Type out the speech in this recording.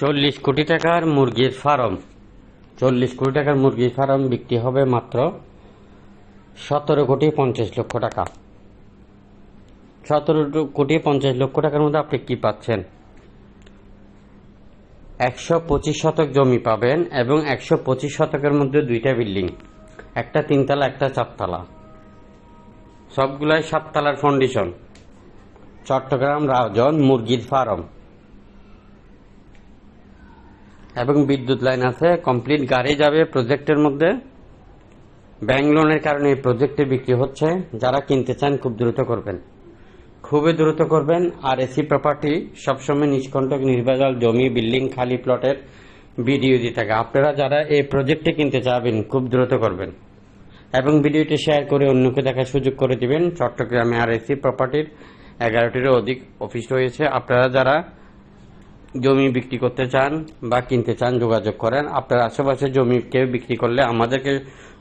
চল্লিশ কোটি টাকার মুরগির ফার্ম। চল্লিশ কোটি টাকার মুরগির ফার্ম বিক্রি হবে মাত্র সতেরো কোটি পঞ্চাশ লক্ষ টাকা। সতেরো কোটি পঞ্চাশ লক্ষ টাকার মধ্যে আপনি কি পাচ্ছেন? একশো পঁচিশ শতক জমি পাবেন এবং একশো পঁচিশ শতকের মধ্যে দুইটা বিল্ডিং। একটা তিনতলা, একটা চারতলা। সবগুলাই সাততলার ফাউন্ডেশন চট্টগ্রাম রাজন মুরগির ফার্ম। এবং বিদ্যুৎ লাইন আছে কমপ্লিট গাড়ি যাবে প্রজেক্টের মধ্যে। ব্যাংক লোনের কারণে এই প্রজেক্টে বিক্রি হচ্ছে। যারা কিনতে চান খুব দ্রুত করবেন। খুবই দ্রুত করবেন। আর এসি প্রপার্টি সবসময় নিষ্কণ্টক নির্বাচল জমি বিল্ডিং খালি প্লটের ভিডিও দিয়ে থাকে। আপনারা যারা এই প্রজেক্টে কিনতে চাবেন, খুব দ্রুত করবেন। এবং ভিডিওটি শেয়ার করে অন্যকে দেখার সুযোগ করে দিবেন। চট্টগ্রামে আর এসি প্রপার্টির এগারোটিরও অধিক অফিস রয়েছে। আপনারা যারা জমি বিক্রি করতে চান বা কিনতে চান, যোগাযোগ করেন। আপনার আশেপাশে জমি কেউ বিক্রি করলে আমাদেরকে